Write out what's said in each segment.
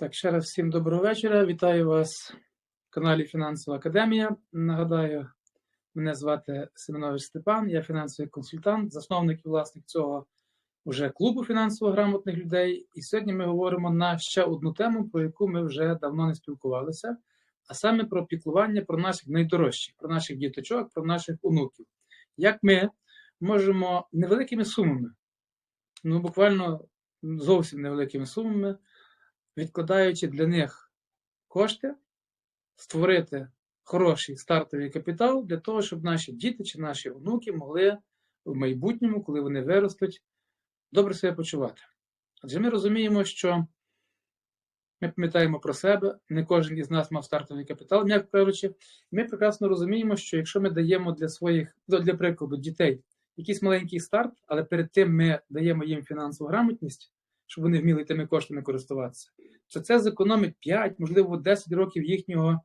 Так, ще раз всім доброго вечора. Вітаю вас в каналі Фінансова Академія. Нагадаю, мене звати Семенович Степан, я фінансовий консультант, засновник і власник цього вже клубу фінансово грамотних людей. І сьогодні ми говоримо на ще одну тему, про яку ми вже давно не спілкувалися, а саме про піклування про наших найдорожчих, про наших діточок, про наших онуків. Як ми можемо невеликими сумами, ну буквально зовсім невеликими сумами відкладаючи для них кошти, створити хороший стартовий капітал для того, щоб наші діти чи наші онуки могли в майбутньому, коли вони виростуть, добре себе почувати. Адже ми розуміємо, що ми пам'ятаємо про себе, не кожен із нас мав стартовий капітал, м'яко кажучи, ми прекрасно розуміємо, що якщо ми даємо для своїх, ну, для прикладу, дітей якийсь маленький старт, але перед тим ми даємо їм фінансову грамотність, щоб вони вміли тими коштами користуватися, то це зекономить 5, можливо, 10 років їхнього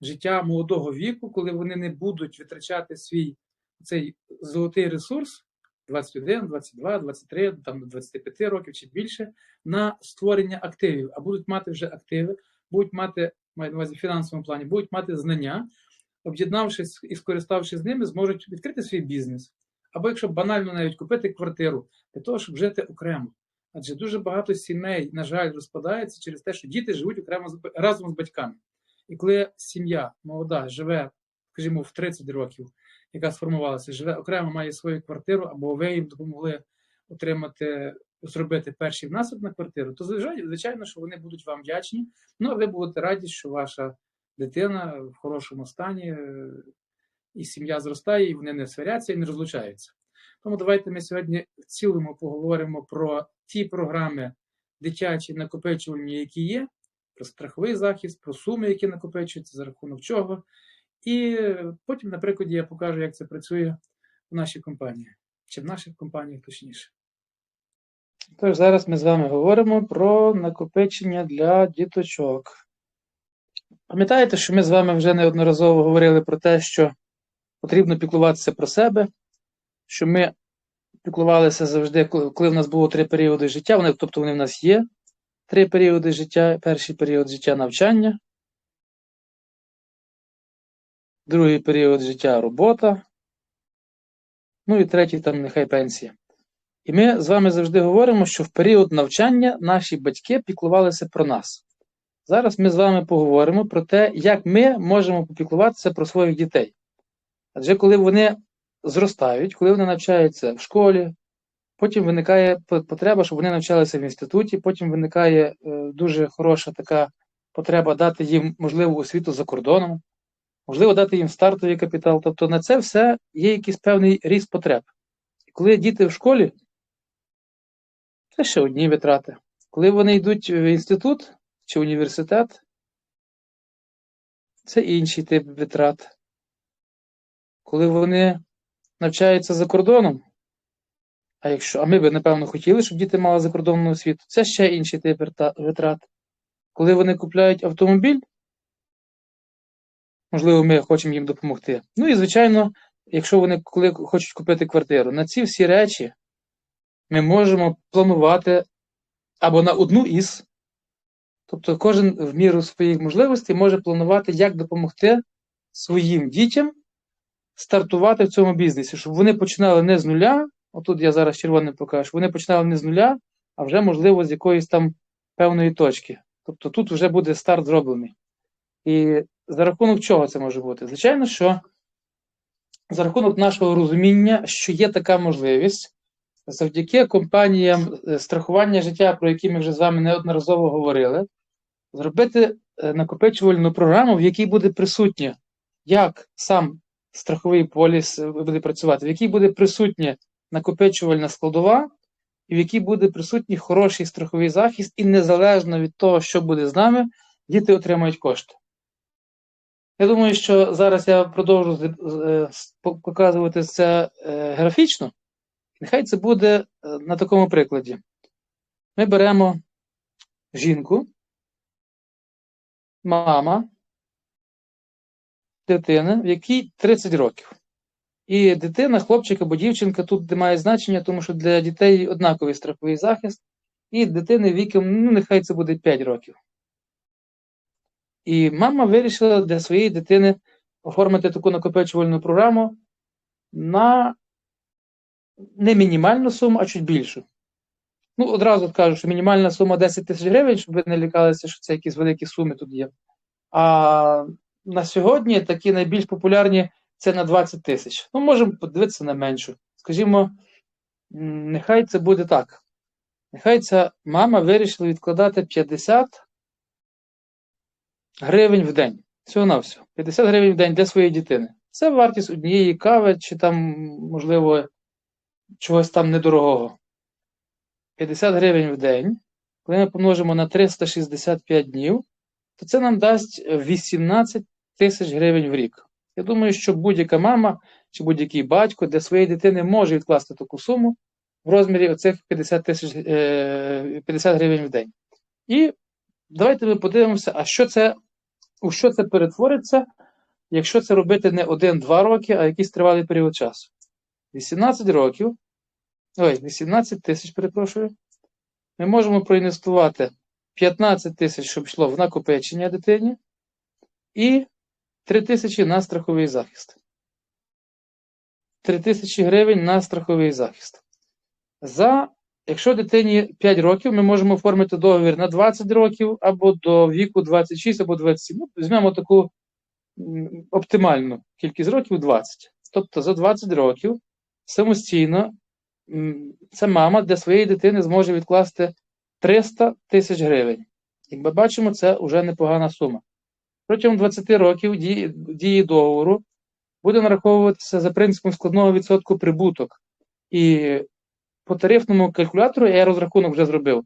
життя молодого віку, коли вони не будуть витрачати свій цей золотий ресурс 21, 22, 23, там до 25 років чи більше на створення активів, а будуть мати вже активи, будуть мати, маю на увазі в фінансовому плані, будуть мати знання, об'єднавшись і скориставшись з ними, зможуть відкрити свій бізнес. Або якщо банально навіть купити квартиру для того, щоб жити окремо. Адже дуже багато сімей, на жаль, розпадається через те, що діти живуть окремо з- разом з батьками. І коли сім'я молода живе, скажімо, в 30 років, яка сформувалася, живе окремо, має свою квартиру, або ви їм допомогли отримати, зробити перший внесок на квартиру, то звичайно, що вони будуть вам вдячні. Ну, а ви будете раді, що ваша дитина в хорошому стані, і сім'я зростає, і вони не сваряться і не розлучаються. Тому давайте ми сьогодні в цілому поговоримо про ті програми дитячі накопичувальні, які є, про страховий захист, про суми, які накопичуються, за рахунок чого. І потім, на прикладі, я покажу, як це працює в нашій компанії, чи в наших компаніях точніше. Тож зараз ми з вами говоримо про накопичення для діточок. Пам'ятаєте, що ми з вами вже неодноразово говорили про те, що потрібно піклуватися про себе, що ми піклувалися завжди, коли в нас було три періоди життя. Вони, тобто вони в нас є три періоди життя. Перший період життя навчання, другий період життя робота. Ну і третій там нехай пенсія. І ми з вами завжди говоримо, що в період навчання наші батьки піклувалися про нас. Зараз ми з вами поговоримо про те, як ми можемо попіклуватися про своїх дітей. Адже коли вони зростають, коли вони навчаються в школі, потім виникає потреба, щоб вони навчалися в інституті, потім виникає е, дуже хороша така потреба дати їм можливу освіту за кордоном, можливо, дати їм стартовий капітал. Тобто на це все є якийсь певний ріст потреб. Коли діти в школі, це ще одні витрати. Коли вони йдуть в інститут чи університет, це інший тип витрат. Коли вони навчаються за кордоном, а якщо, а ми би, напевно, хотіли, щоб діти мали закордонну освіту, це ще інший тип витрат. Коли вони купляють автомобіль, можливо, ми хочемо їм допомогти. Ну і, звичайно, якщо вони коли хочуть купити квартиру, на ці всі речі ми можемо планувати або на одну із. Тобто кожен в міру своїх можливостей може планувати, як допомогти своїм дітям стартувати в цьому бізнесі, щоб вони починали не з нуля. Отут я зараз червоним покажу, щоб вони починали не з нуля, а вже, можливо, з якоїсь там певної точки. Тобто тут вже буде старт зроблений. І за рахунок чого це може бути? Звичайно, що за рахунок нашого розуміння, що є така можливість, завдяки компаніям е, страхування життя, про які ми вже з вами неодноразово говорили, зробити е, накопичувальну програму, в якій буде присутнє як сам страховий поліс е, буде працювати, в якій буде присутня накопичувальна складова, і в якій буде присутній хороший страховий захист, і незалежно від того, що буде з нами, діти отримають кошти. Я думаю, що зараз я продовжу е, показувати це е, графічно. Нехай це буде на такому прикладі. Ми беремо жінку, мама, дитина, в якій 30 років. І дитина, хлопчик або дівчинка тут не має значення, тому що для дітей однаковий страховий захист, і дитини віком, ну нехай це буде 5 років. І мама вирішила для своєї дитини оформити таку накопичувальну програму на не мінімальну суму, а чуть більшу. Ну, одразу кажу, що мінімальна сума 10 тисяч гривень, щоб ви не лякалися, що це якісь великі суми тут є. А на сьогодні такі найбільш популярні це на 20 тисяч. Ну, можемо подивитися на меншу. Скажімо, нехай це буде так. Нехай ця мама вирішила відкладати 50 гривень в день. Всього на все. 50 гривень в день для своєї дитини. Це вартість однієї кави, чи там, можливо, чогось там недорогого. 50 гривень в день. Коли ми помножимо на 365 днів, то це нам дасть 18 тисяч гривень в рік. Я думаю, що будь-яка мама чи будь-який батько для своєї дитини може відкласти таку суму в розмірі оцих 50 тисяч е, 50 гривень в день. І давайте ми подивимося, а що це, у що це перетвориться, якщо це робити не 1-2 роки, а якийсь тривалий період часу. 18 років, ой, 18 тисяч, перепрошую, ми можемо проінвестувати 15 тисяч, щоб йшло в накопичення дитині, і 3 тисячі на страховий захист. 3 тисячі гривень на страховий захист. За, якщо дитині 5 років, ми можемо оформити договір на 20 років або до віку 26 або 27. Ну, візьмемо таку оптимальну кількість років 20. Тобто за 20 років самостійно ця мама для своєї дитини зможе відкласти 300 тисяч гривень. Як ми бачимо, це вже непогана сума. Протягом 20 років дії, дії договору буде нараховуватися за принципом складного відсотку прибуток. І по тарифному калькулятору я розрахунок вже зробив.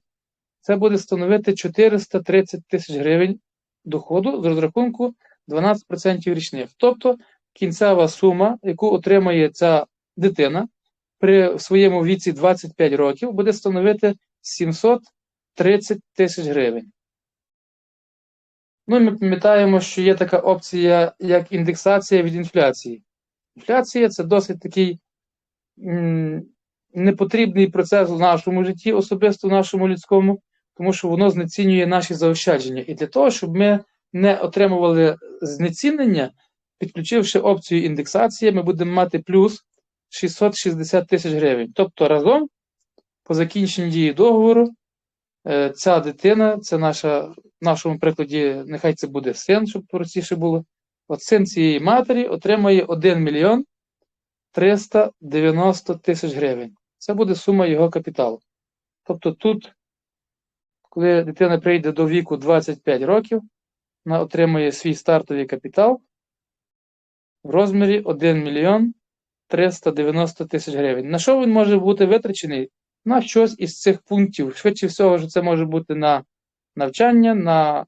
Це буде становити 430 тисяч гривень доходу з розрахунку 12% річних. Тобто кінцева сума, яку отримає ця дитина при своєму віці 25 років, буде становити 730 тисяч гривень. Ну і ми пам'ятаємо, що є така опція, як індексація від інфляції. Інфляція це досить такий м, непотрібний процес в нашому житті, особисто в нашому людському, тому що воно знецінює наші заощадження. І для того, щоб ми не отримували знецінення, підключивши опцію індексації, ми будемо мати плюс 660 тисяч гривень. Тобто разом, по закінченні дії договору, е, ця дитина, це наша, нашому прикладі, нехай це буде син, щоб простіше було. От син цієї матері отримає 1 мільйон 390 тисяч гривень. Це буде сума його капіталу. Тобто тут, коли дитина прийде до віку 25 років, вона отримує свій стартовий капітал в розмірі 1 мільйон 390 тисяч гривень. На що він може бути витрачений? На щось із цих пунктів. Швидше всього, що це може бути на навчання, на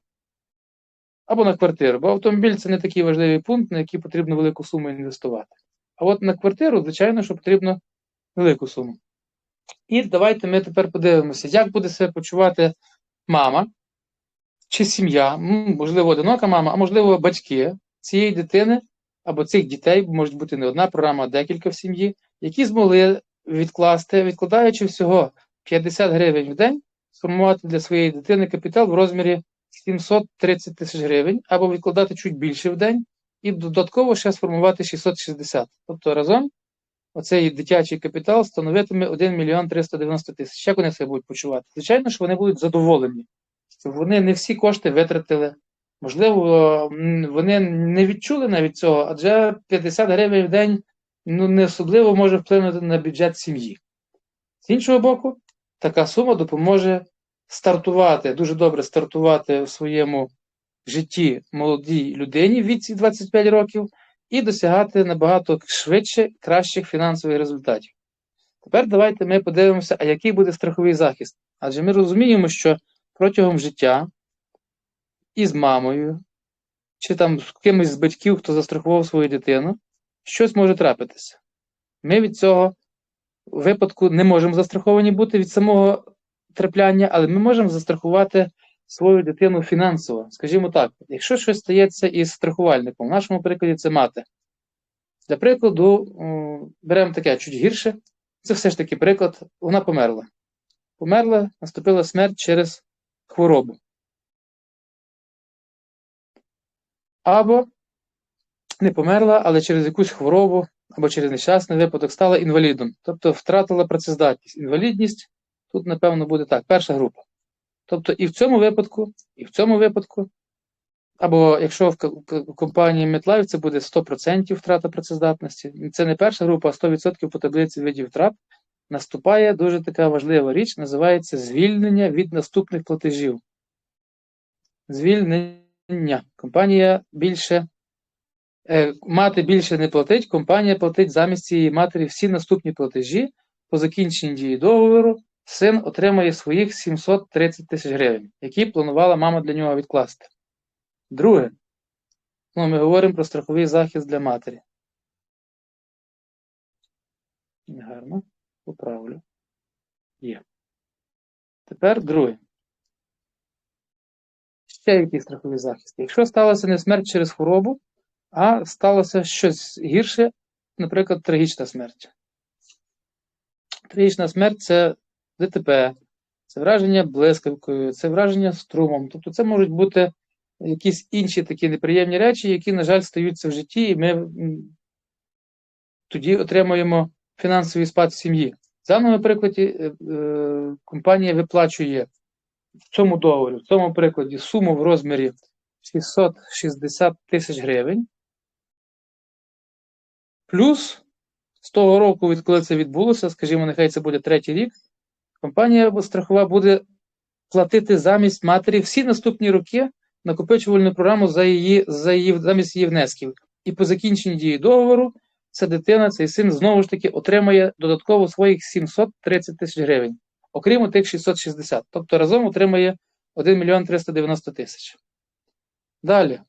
або на квартиру. Бо автомобіль це не такий важливий пункт, на який потрібно велику суму інвестувати. А от на квартиру, звичайно, що потрібно велику суму. І давайте ми тепер подивимося, як буде себе почувати мама чи сім'я, можливо, одинока мама, а можливо, батьки цієї дитини або цих дітей, може бути не одна програма, а декілька в сім'ї, які змогли відкласти, відкладаючи всього 50 гривень в день, сформувати для своєї дитини капітал в розмірі 730 тисяч гривень, або відкладати чуть більше в день, і додатково ще сформувати 660. Тобто разом оцей дитячий капітал становитиме 1 мільйон 390 тисяч. Як вони себе будуть почувати? Звичайно, що вони будуть задоволені. що Вони не всі кошти витратили. Можливо, вони не відчули навіть цього, адже 50 гривень в день ну, не особливо може вплинути на бюджет сім'ї. З іншого боку, така сума допоможе стартувати, дуже добре стартувати в своєму житті молодій людині в віці 25 років і досягати набагато швидше кращих фінансових результатів. Тепер давайте ми подивимося, а який буде страховий захист. Адже ми розуміємо, що протягом життя із мамою, чи там з кимось з батьків, хто застрахував свою дитину, щось може трапитися. Ми від цього випадку не можемо застраховані бути від самого трапляння, але ми можемо застрахувати свою дитину фінансово. Скажімо так, якщо щось стається із страхувальником, в нашому прикладі це мати. Для прикладу, беремо таке чуть гірше. Це все ж таки приклад, вона померла. Померла, наступила смерть через хворобу. або не померла, але через якусь хворобу або через нещасний випадок стала інвалідом, тобто втратила працездатність. Інвалідність тут, напевно, буде так, перша група. Тобто і в цьому випадку, і в цьому випадку, або якщо в компанії MetLife це буде 100% втрата працездатності, це не перша група, а 100% по таблиці видів втрат, наступає дуже така важлива річ, називається звільнення від наступних платежів. Звільнення. Компанія більше, мати більше не платить, компанія платить замість цієї матері всі наступні платежі. По закінченні дії договору син отримає своїх 730 тисяч гривень, які планувала мама для нього відкласти. Друге, ну, ми говоримо про страховий захист для матері. Гарно, поправлю. Є. Тепер друге. Ще який страховий захист. Якщо сталося не смерть через хворобу, а сталося щось гірше, наприклад, трагічна смерть. Трагічна смерть це ДТП, це враження блискавкою, це враження струмом. Тобто це можуть бути якісь інші такі неприємні речі, які, на жаль, стаються в житті, і ми тоді отримуємо фінансовий спад сім'ї. В даному прикладі е, е, компанія виплачує в цьому договорі, в цьому прикладі суму в розмірі 660 тисяч гривень. Плюс з того року, відколи це відбулося, скажімо, нехай це буде третій рік, компанія страхова буде платити замість матері всі наступні роки накопичувальну програму за її, за її, замість її внесків. І по закінченні дії договору ця дитина, цей син знову ж таки отримає додатково своїх 730 тисяч гривень, окрім тих 660. Тобто разом отримає 1 мільйон 390 тисяч. Далі.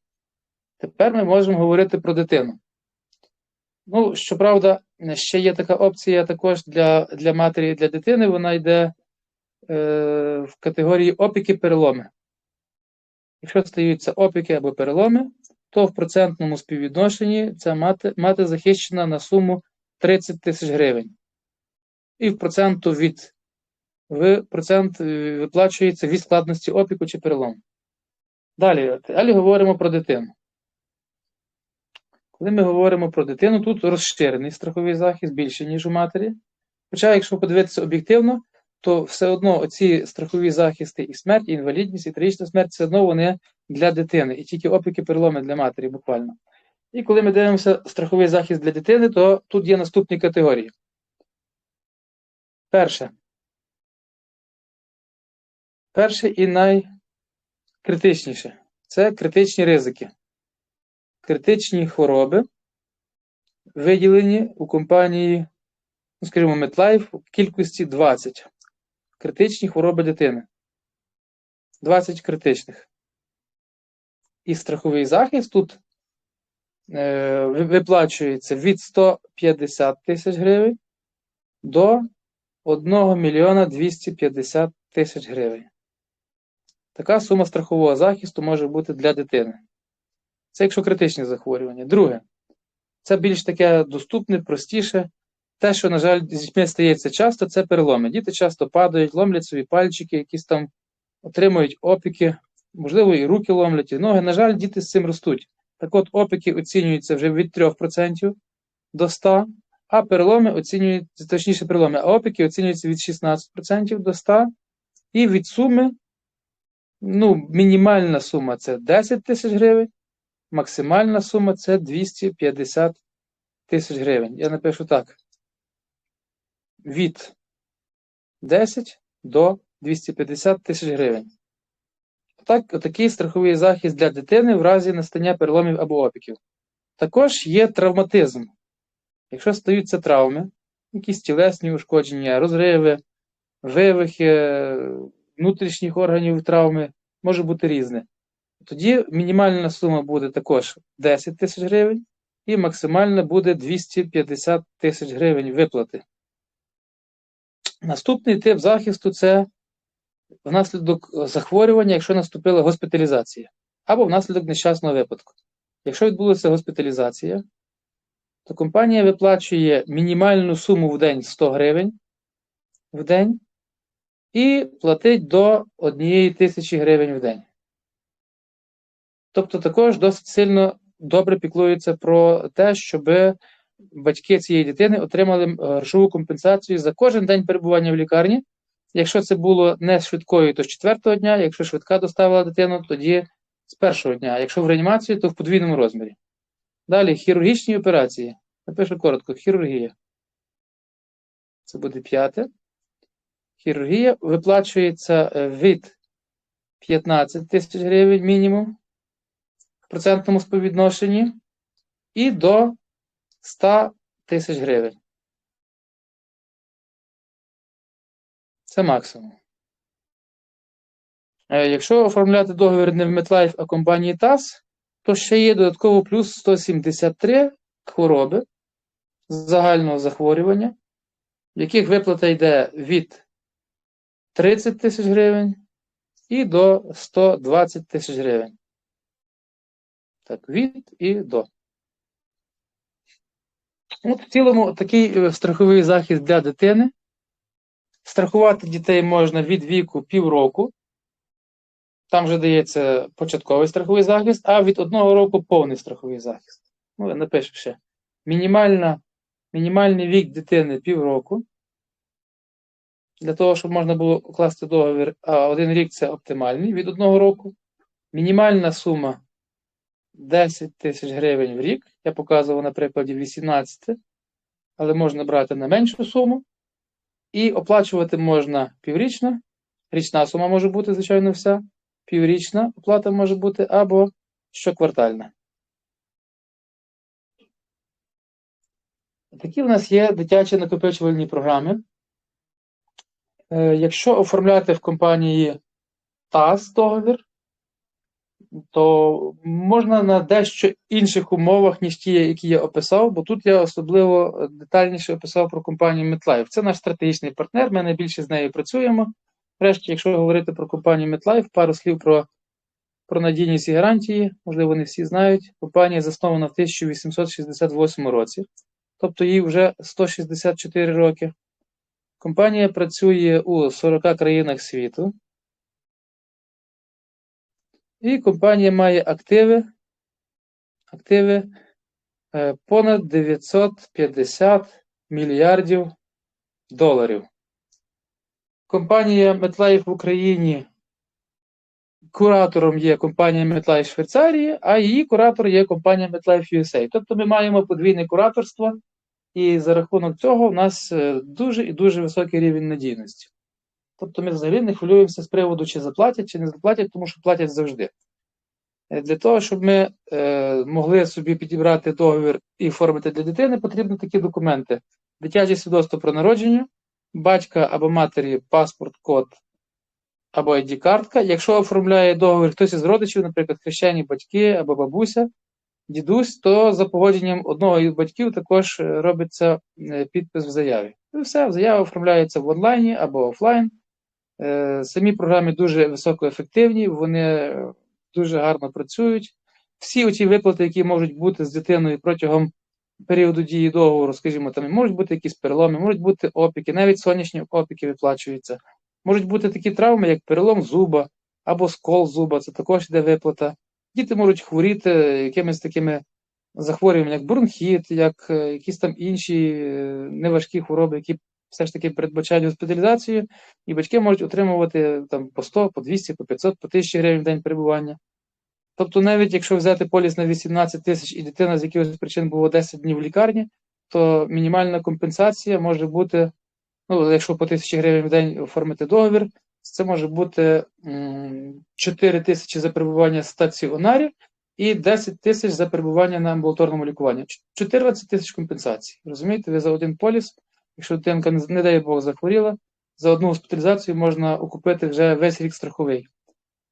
Тепер ми можемо говорити про дитину. Ну, щоправда, ще є така опція також для, для матері для дитини. Вона йде е, в категорії опіки-переломи. Якщо стаються опіки або переломи, то в процентному співвідношенні ця мати, мати захищена на суму 30 тисяч гривень. І в проценту від в процент е, виплачується від складності опіку чи перелому. Далі, далі говоримо про дитину. Коли ми говоримо про дитину, тут розширений страховий захист більше, ніж у матері. Хоча, якщо подивитися об'єктивно, то все одно оці страхові захисти і смерть, і інвалідність, і трагічна смерть, все одно вони для дитини, і тільки опіки переломи для матері буквально. І коли ми дивимося страховий захист для дитини, то тут є наступні категорії. Перше. Перше і найкритичніше це критичні ризики. Критичні хвороби, виділені у компанії, ну, скажімо, MetLife в кількості 20. Критичні хвороби дитини. 20 критичних. І страховий захист тут е, виплачується від 150 тисяч гривень до 1 мільйона 250 тисяч гривень. Така сума страхового захисту може бути для дитини. Це якщо критичні захворювання. Друге, це більш таке доступне, простіше. Те, що, на жаль, з дітьми стається часто, це переломи. Діти часто падають, ломлять собі пальчики, якісь там отримують опіки, можливо, і руки ломлять, і ноги. На жаль, діти з цим ростуть. Так от, опіки оцінюються вже від 3% до 100%, а переломи оцінюються, точніше, переломи, а опіки оцінюються від 16% до 100%, і від суми, ну, мінімальна сума це 10 тисяч гривень, максимальна сума це 250 тисяч гривень. Я напишу так. Від 10 до 250 тисяч гривень. Так, такий страховий захист для дитини в разі настання переломів або опіків. Також є травматизм. Якщо стаються травми, якісь тілесні ушкодження, розриви, вивихи внутрішніх органів травми, може бути різне. Тоді мінімальна сума буде також 10 тисяч гривень і максимальна буде 250 тисяч гривень виплати. Наступний тип захисту це внаслідок захворювання, якщо наступила госпіталізація, або внаслідок нещасного випадку. Якщо відбулася госпіталізація, то компанія виплачує мінімальну суму в день 100 гривень в день і платить до 1 тисячі гривень в день. Тобто також досить сильно добре піклується про те, щоб батьки цієї дитини отримали е, грошову компенсацію за кожен день перебування в лікарні. Якщо це було не швидкою, то з четвертого дня, якщо швидка доставила дитину, тоді з першого дня. Якщо в реанімацію, то в подвійному розмірі. Далі хірургічні операції. Напишу коротко: хірургія. Це буде п'яте. Хірургія виплачується е, від 15 тисяч гривень мінімум процентному співвідношенні і до 100 тисяч гривень. Це максимум. Е, Якщо оформляти договір не в MetLife, а компанії ТАС, то ще є додатково плюс 173 хвороби загального захворювання, в яких виплата йде від 30 тисяч гривень і до 120 тисяч гривень. Так, від і до. От в цілому такий е, страховий захист для дитини. Страхувати дітей можна від віку півроку. Там вже дається початковий страховий захист, а від одного року повний страховий захист. Ну, напишу ще. Мінімальна, мінімальний вік дитини півроку. Для того, щоб можна було укласти договір, а один рік це оптимальний від одного року. Мінімальна сума 10 тисяч гривень в рік. Я показував на прикладі 18, але можна брати на меншу суму. І оплачувати можна піврічно. Річна сума може бути, звичайно, вся. Піврічна оплата може бути або щоквартальна. Такі в нас є дитячі накопичувальні програми. Е, Якщо оформляти в компанії ТАС договір, то можна на дещо інших умовах, ніж ті, які я описав, бо тут я особливо детальніше описав про компанію MetLife. Це наш стратегічний партнер, ми найбільше з нею працюємо. Врешті, якщо говорити про компанію MetLife, пару слів про, про надійність і гарантії, можливо, не всі знають. Компанія заснована в 1868 році, тобто їй вже 164 роки. Компанія працює у 40 країнах світу. І компанія має активи, активи е, понад 950 мільярдів доларів. Компанія MetLife в Україні куратором є компанія MetLife Швейцарії, а її куратор є компанія MetLife USA. Тобто ми маємо подвійне кураторство, і за рахунок цього в нас е, дуже і дуже високий рівень надійності. Тобто ми взагалі не хвилюємося з приводу, чи заплатять, чи не заплатять, тому що платять завжди. Е, Для того, щоб ми е, могли собі підібрати договір і оформити для дитини, потрібні такі документи: дитяче свідоцтво про народження, батька або матері паспорт, код або ID-картка. Якщо оформляє договір хтось із родичів, наприклад, хрещені батьки або бабуся, дідусь, то за погодженням одного із батьків також е, робиться е, підпис в заяві. І все, заява оформляється в онлайні або офлайн. Е, Самі програми дуже високоефективні, вони дуже гарно працюють. Всі оці виплати, які можуть бути з дитиною протягом періоду дії договору, скажімо, там можуть бути якісь переломи, можуть бути опіки, навіть сонячні опіки виплачуються. Можуть бути такі травми, як перелом зуба або скол зуба, це також йде виплата. Діти можуть хворіти якимись такими захворюваннями, як бронхіт, як е, якісь там інші е, неважкі хвороби, які все ж таки передбачають госпіталізацію, і батьки можуть отримувати там по 100, по 200, по 500, по 1000 гривень в день перебування. Тобто, навіть якщо взяти поліс на 18 тисяч і дитина з якихось причин було 10 днів в лікарні, то мінімальна компенсація може бути, ну, якщо по 1000 гривень в день оформити договір, це може бути 4 тисячі за перебування в стаціонарі і 10 тисяч за перебування на амбулаторному лікуванні. 14 тисяч компенсацій. Розумієте, ви за один поліс, якщо дитинка, не, дай Бог, захворіла, за одну госпіталізацію можна окупити вже весь рік страховий.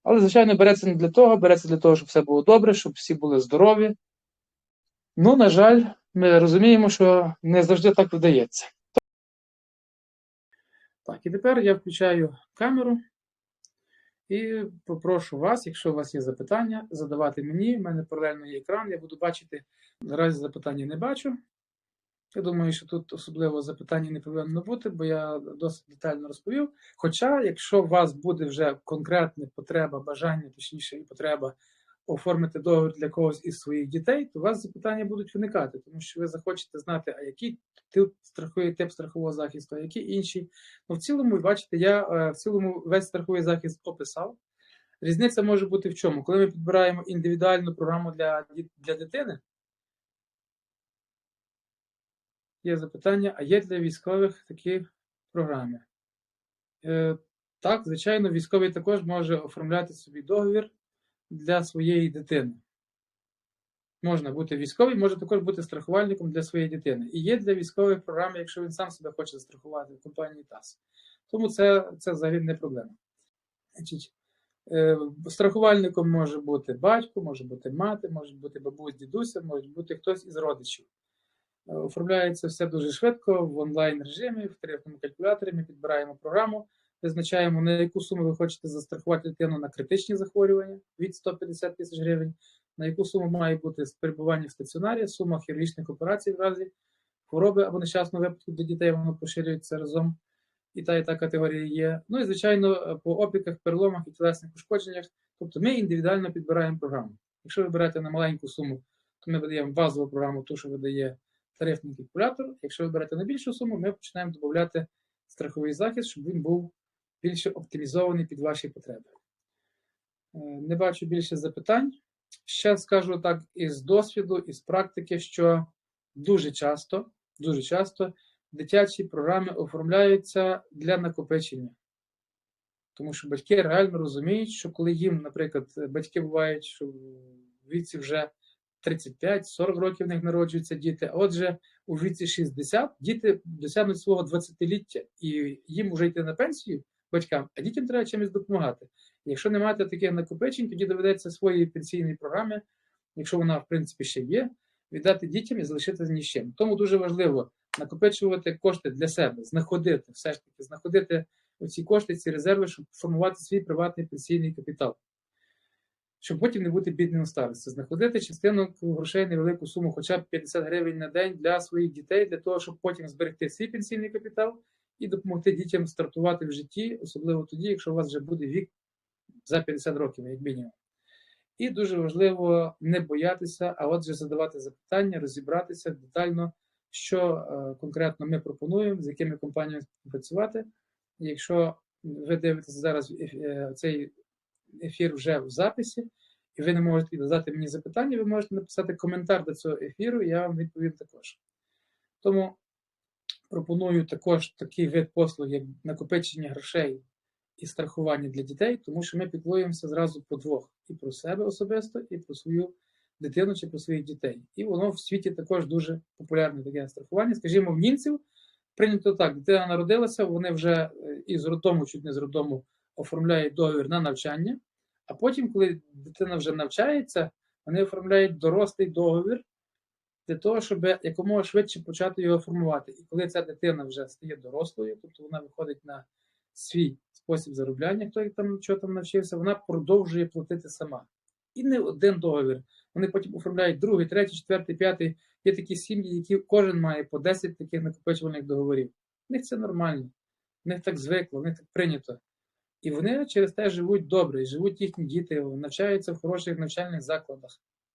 Але, звичайно, береться не для того, береться для того, щоб все було добре, щоб всі були здорові. Ну, на жаль, ми розуміємо, що не завжди так вдається. Так, і тепер я включаю камеру і попрошу вас, якщо у вас є запитання, задавати мені. У мене паралельно є екран, я буду бачити. Наразі запитання не бачу. Я думаю, що тут особливо запитання не повинно бути, бо я досить детально розповів. Хоча, якщо у вас буде вже конкретна потреба, бажання, точніше, і потреба оформити договір для когось із своїх дітей, то у вас запитання будуть виникати, тому що ви захочете знати, а який тип страховий тип страхового захисту, а які інші. Ну, в цілому, бачите, я е, в цілому весь страховий захист описав. Різниця може бути в чому? Коли ми підбираємо індивідуальну програму для, для дитини, є запитання, а є для військових такі програми? Е, так, звичайно, військовий також може оформляти собі договір для своєї дитини. Можна бути військовим, може також бути страхувальником для своєї дитини. І є для військових програми, якщо він сам себе хоче застрахувати в компанії ТАС. Тому це, це взагалі не проблема. Значить, е, страхувальником може бути батько, може бути мати, може бути бабусь, дідуся, може бути хтось із родичів. Е, Оформляється все дуже швидко в онлайн режимі, в тарифному калькуляторі. Ми підбираємо програму, визначаємо, на яку суму ви хочете застрахувати дитину на критичні захворювання від 150 тисяч гривень, на яку суму має бути перебування в стаціонарі, сума хірургічних операцій в разі хвороби або нещасного випадку для дітей, воно поширюється разом. І та, і та категорія є. Ну і, звичайно, по опіках, переломах і тілесних ушкодженнях. Тобто ми індивідуально підбираємо програму. Якщо ви берете на маленьку суму, то ми видаємо базову програму, ту, що видає тарифний калькулятор. Якщо ви берете на більшу суму, ми починаємо додати страховий захист, щоб він був більше оптимізований під ваші потреби. Е, Не бачу більше запитань. Ще скажу так із досвіду, із практики, що дуже часто, дуже часто дитячі програми оформляються для накопичення. Тому що батьки реально розуміють, що коли їм, наприклад, батьки бувають, що в віці вже 35-40 років в них народжуються діти, отже, у віці 60 діти досягнуть свого 20-ліття, і їм вже йти на пенсію батькам, а дітям треба чимось допомагати. Якщо не маєте таких накопичень, тоді доведеться свої пенсійні програми, якщо вона, в принципі, ще є, віддати дітям і залишити з чим. Тому дуже важливо накопичувати кошти для себе, знаходити, все ж таки, знаходити ці кошти, ці резерви, щоб формувати свій приватний пенсійний капітал. Щоб потім не бути бідним у старості, знаходити частину грошей невелику суму, хоча б 50 гривень на день для своїх дітей, для того, щоб потім зберегти свій пенсійний капітал і допомогти дітям стартувати в житті, особливо тоді, якщо у вас вже буде вік за 50 років, як мінімум. І дуже важливо не боятися, а отже, задавати запитання, розібратися детально, що е, конкретно ми пропонуємо, з якими компаніями працювати. Якщо ви дивитеся зараз е, цей ефір вже в записі, і ви не можете задати мені запитання, ви можете написати коментар до цього ефіру, і я вам відповім також. Тому пропоную також такий вид послуг, як накопичення грошей і страхування для дітей, тому що ми піклуємося зразу по двох: і про себе особисто, і про свою дитину чи про своїх дітей. І воно в світі також дуже популярне таке страхування. Скажімо, в німців прийнято так: дитина народилася, вони вже е, із роддому, чуть не з роддому, оформляють договір на навчання. А потім, коли дитина вже навчається, вони оформляють дорослий договір для того, щоб якомога швидше почати його формувати. І коли ця дитина вже стає дорослою, тобто вона виходить на свій спосіб заробляння, хто там що там навчився, вона продовжує платити сама. І не один договір. Вони потім оформляють другий, третій, четвертий, п'ятий. Є такі сім'ї, які кожен має по 10 таких накопичувальних договорів. В них це нормально, в них так звикло, в них так прийнято. І вони через те живуть добре, і живуть їхні діти, навчаються в хороших навчальних закладах.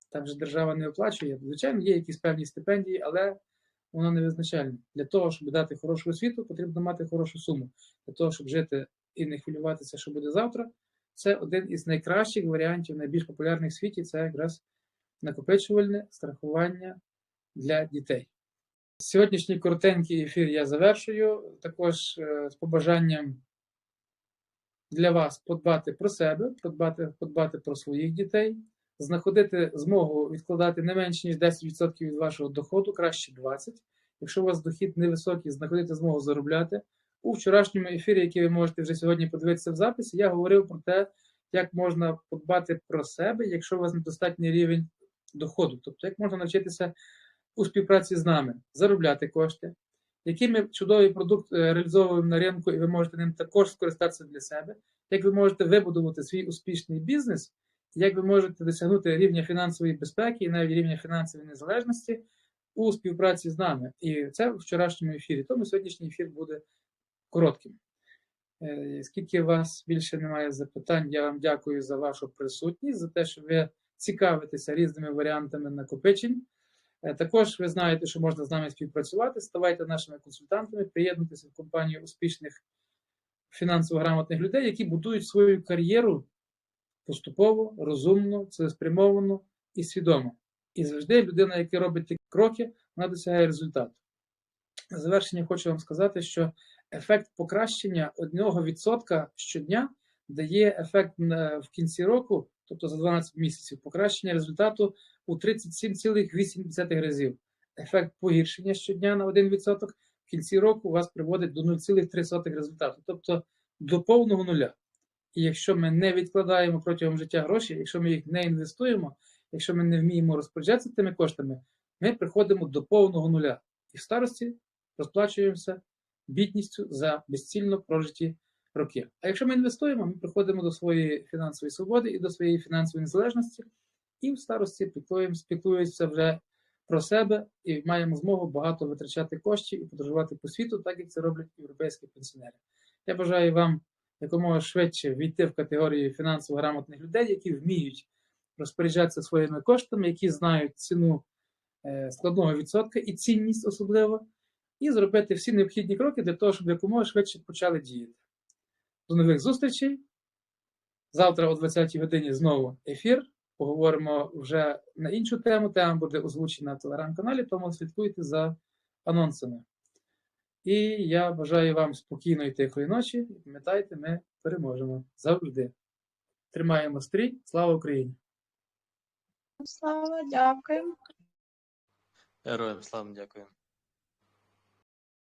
Там же держава не оплачує. Звичайно, є якісь певні стипендії, але воно не визначальне. Для того, щоб дати хорошу освіту, потрібно мати хорошу суму. Для того, щоб жити і не хвилюватися, що буде завтра, це один із найкращих варіантів, найбільш популярних в світі це якраз накопичувальне страхування для дітей. Сьогоднішній коротенький ефір я завершую. Також е, з побажанням для вас подбати про себе, подбати, подбати про своїх дітей, знаходити змогу відкладати не менше, ніж 10% від вашого доходу, краще 20%. Якщо у вас дохід невисокий, знаходити змогу заробляти. У вчорашньому ефірі, який ви можете вже сьогодні подивитися в записі, я говорив про те, як можна подбати про себе, якщо у вас недостатній рівень доходу. Тобто, як можна навчитися у співпраці з нами заробляти кошти, який ми чудовий продукт е, реалізовуємо на ринку, і ви можете ним також скористатися для себе, як ви можете вибудувати свій успішний бізнес, як ви можете досягнути рівня фінансової безпеки і навіть рівня фінансової незалежності у співпраці з нами. І це в вчорашньому ефірі. Тому сьогоднішній ефір буде коротким. Е, Скільки вас більше немає запитань, я вам дякую за вашу присутність, за те, що ви цікавитися різними варіантами накопичень. Е, Також ви знаєте, що можна з нами співпрацювати. Ставайте нашими консультантами, приєднуйтеся в компанію успішних фінансово грамотних людей, які будують свою кар'єру поступово, розумно, цілеспрямовано і свідомо. І завжди людина, яка робить такі кроки, вона досягає результату. На завершення хочу вам сказати, що ефект покращення 1% щодня дає ефект в кінці року, тобто за 12 місяців, покращення результату у 37,8 разів. Ефект погіршення щодня на 1% в кінці року вас приводить до 0,3 результату, тобто до повного нуля. І якщо ми не відкладаємо протягом життя гроші, якщо ми їх не інвестуємо, якщо ми не вміємо розпоряджатися тими коштами, ми приходимо до повного нуля. І в старості розплачуємося бідністю за безцільно прожиті роки. А якщо ми інвестуємо, ми приходимо до своєї фінансової свободи і до своєї фінансової незалежності, і в старості піклуємо, спілкуємося вже про себе і маємо змогу багато витрачати коштів і подорожувати по світу, так як це роблять європейські пенсіонери. Я бажаю вам якомога швидше війти в категорію фінансово грамотних людей, які вміють розпоряджатися своїми коштами, які знають ціну е, складного відсотка і цінність особливо, і зробити всі необхідні кроки для того, щоб якомога швидше почали діяти. До нових зустрічей. Завтра о 20-й годині знову ефір. Поговоримо вже на іншу тему. Тема буде озвучена на телеграм-каналі, тому слідкуйте за анонсами. І я бажаю вам спокійної тихої ночі. І Пам'ятайте, ми переможемо завжди. Тримаємо стрій. Слава Україні! Слава, дякую. Героям слава, дякую.